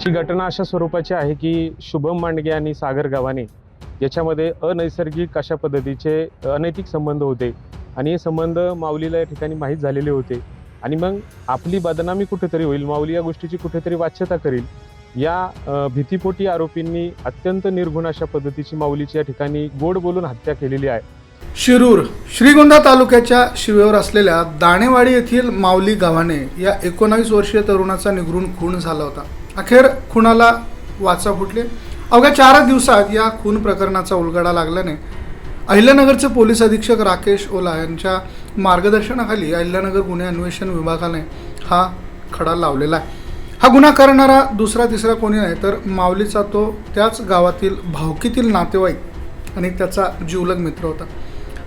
ही घटना अशा स्वरूपाची आहे की शुभम मांडगे आणि सागर गव्हाणे याच्यामध्ये अनैसर्गिक अशा पद्धतीचे अनैतिक संबंध होते. आणि हे संबंध माऊलीला या ठिकाणी माहीत झालेले होते. आणि मग आपली बदनामी कुठेतरी होईल माऊली या गोष्टीची कुठेतरी वाच्यता करील या भीतीपोटी आरोपींनी अत्यंत निर्गुण अशा पद्धतीची माऊलीची या ठिकाणी गोड बोलून हत्या केलेली आहे. शिरूर श्रीगोंदा तालुक्याच्या शिवेवर असलेल्या दाणेवाडी येथील माऊली गावाने या एकोणावीस वर्षीय तरुणाचा निगरून खून झाला होता. अखेर खुनाला वाचा फुटले. अवघ्या चारच दिवसात या खून प्रकरणाचा उलगडा लागल्याने अहिल्यानगरचे पोलीस अधीक्षक राकेश ओला यांच्या मार्गदर्शनाखाली अहिल्यानगर गुन्हे अन्वेषण विभागाने हा खडा लावलेला आहे. हा गुन्हा करणारा दुसरा तिसरा कोणी नाही तर माऊलीचा तो त्याच गावातील भावकीतील नातेवाईक आणि त्याचा जीवलग मित्र होता.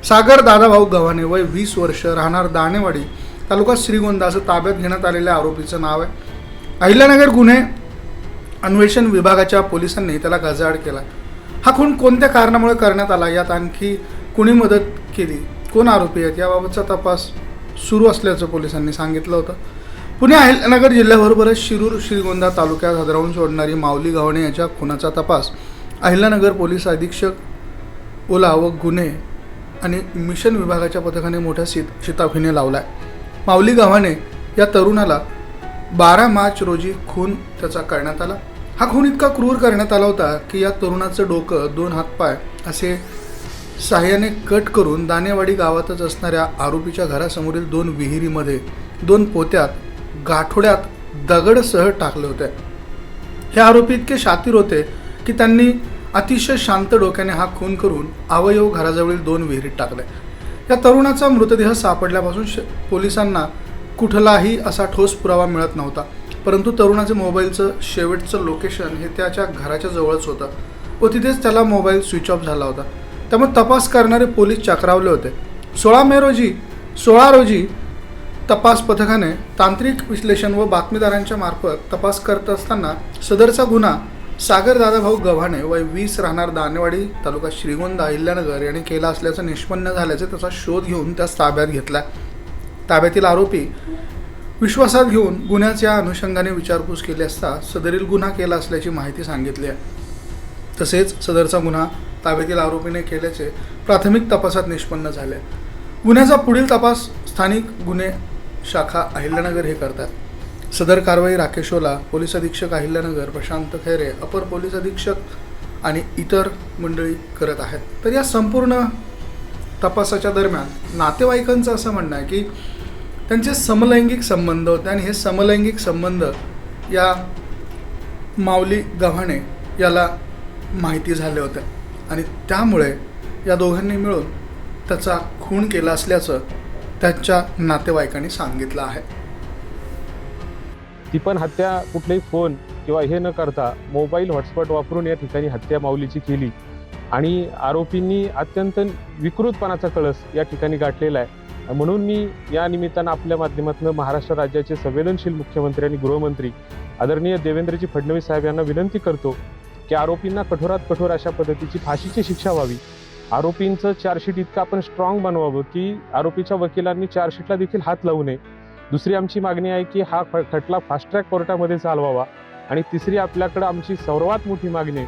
सागर दादाभाऊ गव्हाणे वय वीस वर्ष राहणार दाणेवाडी तालुका श्रीगोंदा असं ताब्यात घेण्यात आलेल्या आरोपीचं नाव आहे. अहिल्यानगर गुन्हे अन्वेषण विभागाच्या पोलिसांनी त्याला गजाआड केला. हा खून कोणत्या कारणामुळे करण्यात आला यात आणखी कुणी मदत केली? कोण आरोपी आहेत? याबाबतचा तपास सुरू असल्याचं पोलिसांनी सांगितलं होतं. पुणे अहिल्यानगर जिल्ह्याबरोबरच शिरूर श्रीगोंदा तालुक्यात हदरावून सोडणारी माऊली गावणे याच्या खुनाचा तपास अहिल्यानगर पोलीस अधीक्षक ओला व गुन्हे आणि मिशन विभागाच्या पथकाने मोठ्या शित शिताफीने लावला आहे माऊली गावाने या तरुणाला बारा मार्च रोजी खून त्याचा करण्यात आला. हा खून इतका क्रूर करण्यात आला होता की या तरुणाचं डोकं दोन हातपाय असे साह्याने कट करून दानेवाडी गावातच असणाऱ्या आरोपीच्या घरासमोरील दोन विहिरीमध्ये दोन पोत्यात गाठोड्यात दगडसह टाकले होते. हे आरोपी इतके शातीर होते की त्यांनी अतिशय शांत डोक्याने हा खून करून अवयव घराजवळील दोन विहिरीत टाकले. या तरुणाचा मृतदेह सापडल्यापासून श पोलिसांना कुठलाही असा ठोस पुरावा मिळत नव्हता. परंतु तरुणाचे मोबाईलचं शेवटचं लोकेशन हे त्याच्या घराच्या जवळच होतं. व तिथेच त्याला मोबाईल स्विच ऑफ झाला होता. त्यामुळे तपास करणारे पोलीस चक्रावले होते. सोळा मे रोजी सोळा रोजी तपास पथकाने तांत्रिक विश्लेषण व बातमीदारांच्या मार्फत तपास करत असताना सदरचा गुन्हा सागर दादाभाऊ गव्हाणे वय वीस राहणार दानेवाडी तालुका श्रीगोंदा अहिल्यानगर यांनी केला असल्याचं निष्पन्न झाल्याचे त्याचा शोध घेऊन त्यास ताब्यात घेतला. ताब्यातील आरोपी विश्वासात घेऊन गुन्ह्याच्या अनुषंगाने विचारपूस केली असता सदरील गुन्हा केला असल्याची माहिती सांगितली आहे. तसेच सदरचा गुन्हा ताब्यातील आरोपीने केल्याचे प्राथमिक तपासात निष्पन्न झाले. गुन्ह्याचा पुढील तपास स्थानिक गुन्हे शाखा अहिल्यानगर हे करतात. सदर कारवाई राकेशोला पोलीस अधीक्षक अहिल्यानगर प्रशांत खैरे अपर पोलीस अधीक्षक आणि इतर मंडळी करत आहेत. तर या संपूर्ण तपासाच्या दरम्यान नातेवाईकांचं असं म्हणणं आहे की त्यांचे समलैंगिक संबंध होते आणि हे समलैंगिक संबंध या माऊली गव्हाणे याला माहिती झाले होते. आणि त्यामुळे या दोघांनी मिळून त्याचा खून केला असल्याचं त्यांच्या नातेवाईकांनी सांगितलं आहे. ती पण हत्या कुठलेही फोन किंवा हे न करता मोबाईल हॉटस्पॉट वापरून या ठिकाणी हत्या माऊलीची केली. आणि आरोपींनी अत्यंत विकृतपणाचा कळस या ठिकाणी गाठलेला आहे. म्हणून मी या निमित्तानं आपल्या माध्यमातून महाराष्ट्र राज्याचे संवेदनशील मुख्यमंत्री आणि गृहमंत्री आदरणीय देवेंद्रजी फडणवीस साहेब यांना विनंती करतो की आरोपींना कठोरात कठोर अशा पद्धतीची फाशीची शिक्षा व्हावी. आरोपींचं चार्जशीट इतकं आपण स्ट्रॉंग बनवावं की आरोपीच्या वकिलांनी चार्जशीटला देखील हात लावू नये. दुसरी आमची मागणी आहे की हा ख- खटला फास्ट ट्रॅक कोर्टामध्ये चालवावा आणि तिसरी आपल्याकडं आमची सर्वात मोठी मागणी आहे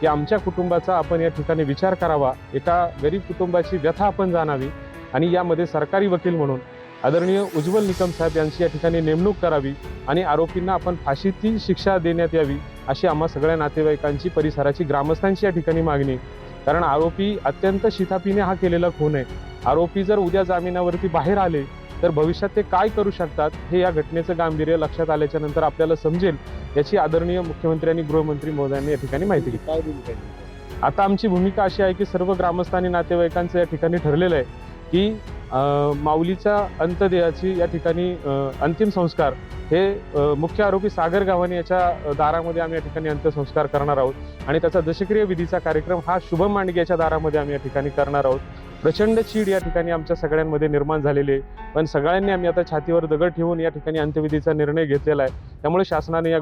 की आमच्या कुटुंबाचा आपण या ठिकाणी विचार करावा. एका गरीब कुटुंबाची व्यथा आपण जाणावी. आणि यामध्ये सरकारी वकील म्हणून आदरणीय उज्ज्वल निकम साहेब यांची या ठिकाणी नेमणूक करावी आणि आरोपींना आपण फाशीची शिक्षा देण्यात यावी अशी आम्हा सगळ्या नातेवाईकांची परिसराची ग्रामस्थांची या ठिकाणी मागणी. कारण आरोपी अत्यंत शितापीने हा केलेला खून आहे आरोपी जर उद्या जामिनावरती बाहेर आले तर भविष्यात ते काय करू शकतात हे या घटनेचं गांभीर्य लक्षात आल्याच्यानंतर आपल्याला समजेल याची आदरणीय मुख्यमंत्री आणि गृहमंत्री महोदयांनी या ठिकाणी माहिती आहे? आता आमची भूमिका अशी आहे की सर्व ग्रामस्थ आणि नातेवाईकांचं या ठिकाणी ठरलेलं आहे की माऊलीच्या अंत्यदेहाची या ठिकाणी अंतिम संस्कार हे मुख्य आरोपी सागर गावाने याच्या दारामध्ये आम्ही या ठिकाणी अंत्यसंस्कार करणार आहोत. आणि त्याचा दशक्रिय विधीचा कार्यक्रम हा शुभम मांडगे याच्या दारामध्ये आम्ही या ठिकाणी करणार आहोत. प्रचंड चीड या ठिकाणी आमच्या सगळ्यांमध्ये निर्माण झालेली आहे. पण सगळ्यांनी आम्ही आता छातीवर दगड ठेवून या ठिकाणी अंत्यविधीचा निर्णय घेतलेला आहे. त्यामुळे शासनाने या